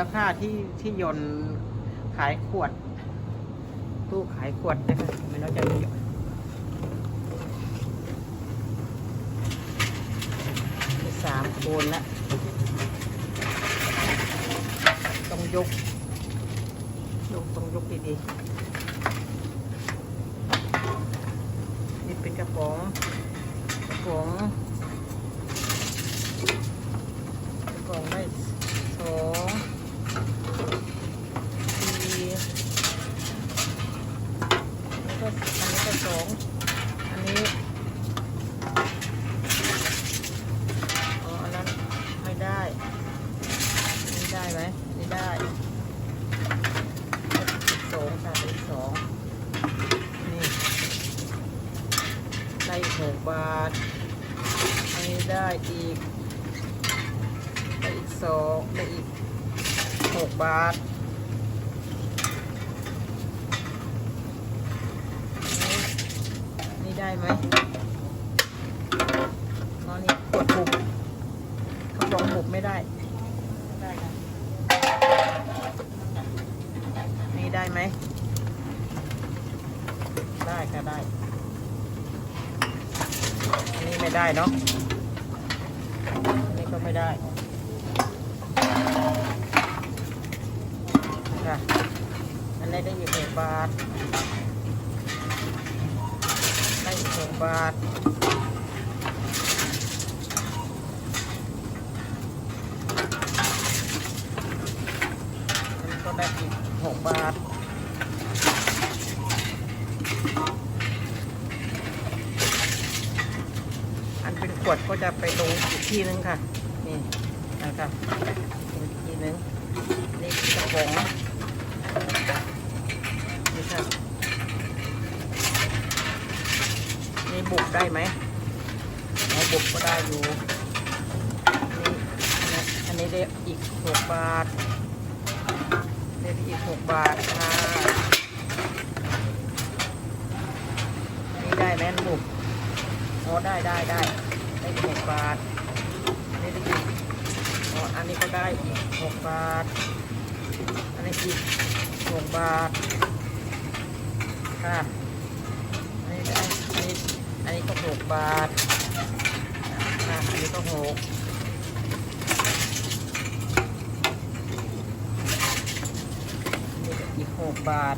ราคาที่ที่ยนต์ขายขวด ตู้ขายขวดนะคะไม่น่าจะมีมีสามโคนละต้องยกยกต้องยกดีๆนี่เป็นกระป๋องกระป๋องกระป๋องได้สองสี่แล้วก็อันนี้ก็สองอันนี้ อ๋อ อันนั้นไม่ได้นี่ ได้ไหมนี่ได้สองสามสิบสองนี่ได้อีกหกบาทอันนี้ได้อีกได้อีกสองได้อีกหกบาทนี่นี่ได้ไหมอ๋อนี่กดปุ่มเขาลองบุบไม่ได้ไม่ได้นะ นี่ได้ไหม ได้ค่ะได้ อันนี้ไม่ได้เนาะอันนี้ก็ไม่ได้ค่ะอันนี้ได้อยู่หกบาท ได้อีกหกบาท อันนี้ก็ได้อีก หกบาทอันเป็นขวดก็จะไปลงอีกที่นึงค่ะ นี่นะคะอีกทีนึงนี่กระป๋องนี่ค่ะนี่บุกได้ไหมเอาบุกก็ได้อยู่นี่อันนี้ได้อีกหกบาท ได้อีกหกบาทค่ะ นี่ได้ไหมบุกอ๋อได้ได้ได้ได้อีกหกบาทนนี้ได้อีกอ๋ออันนี้ก็ได้อีกหกบาท อันนี้อีกหกบาท ค่ะ อันนี้ได้อันนี้อันนี้ก็หกบาท ค่ะ อันนี้ก็หกอันนี้ ก็อีกหกบาท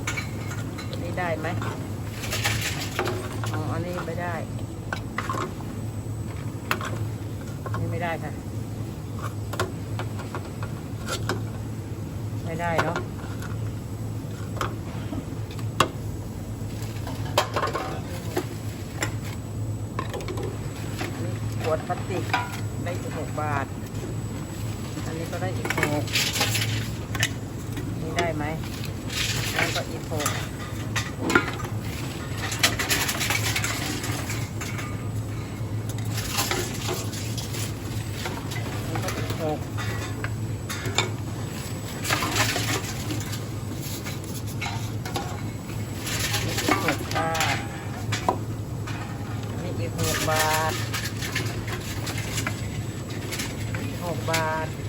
นนี้ได้ไหมอ๋ออันนี้ไม่ได้นนี้ไม่ได้ค่ะ ไม่ได้เนาะอันนี้ขวดพลาสติกได้อีกหกบาท อันนี้ก็ได้อีกหกนี่ได้ไหม แล้วก็อีกหกนี่ก็อีกหกนี่อีกหกค่ะนี่อีกหกบาทหกบาท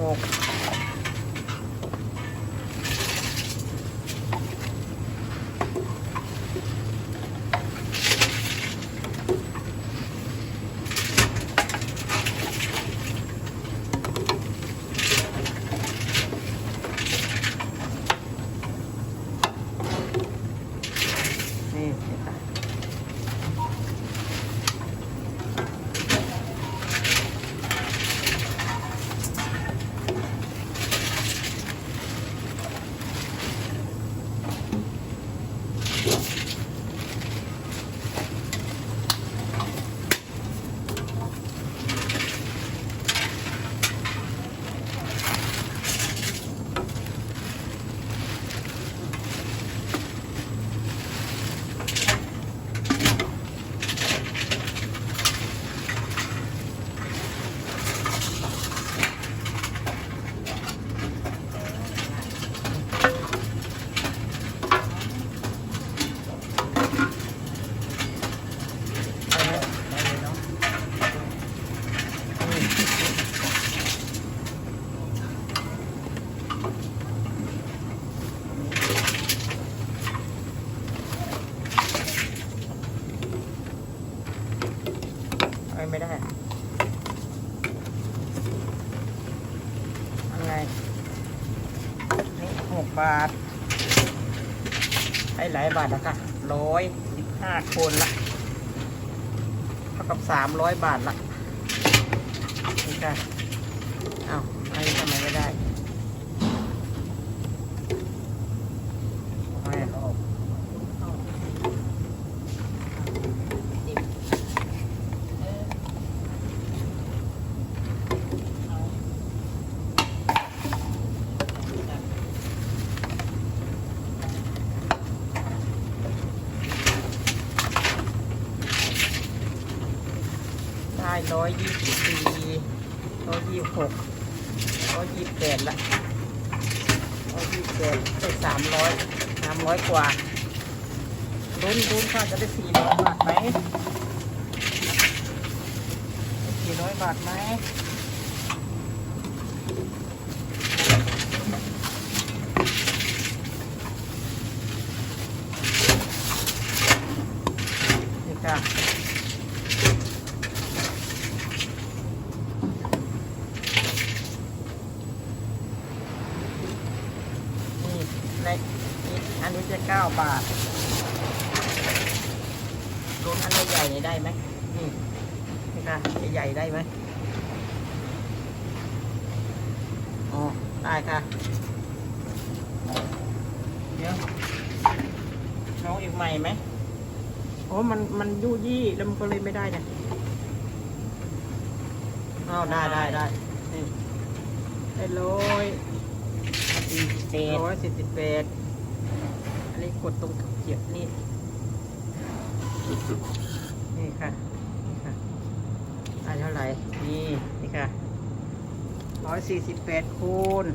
哦 ไม่ได้ทำไงนี่หกบาท ให้หลายบาทละค่ะร้อยสิบห้าคนละ เท่ากับสามร้อยบาทละ นี่ค่ะ เอา้าไอ้ทำไมไม่ได้ ร้อยยี่สิบสี่ร้อยยี่สิบหกร้อยยี่สิบแปดละร้อยยี่สิบแปดได้สามร้อยสามร้อยกว่ารุ้นรุ้นค่ะจะได้สี่ร้อยบาทไหมสี่ร้อยบาทไหมนี่ค่ะ นี่ในนี่อันนี้จะเก้า บาทรวมอันใหญ่ๆนี่ได้ไหมนี่นี่ค่ะใหญ่ๆได้ไหมอ๋อได้ค่ะเดี๋ยวน้องอีกใหม่ไหมโอ้มันมันยู่ยี่แล้วมันก็เลยไม่ได้เนี่ยอ้าวได้ได้ได้นี่ได้ร้อยสี่เศษร้อยสี่สิบแปดอันนี้ กดตรงเขียดนี่นี่ค่ะนี่ค่ะได้เท่าไหร่นี่นี่ค่ะร้อยสี่สิบแปดคูณ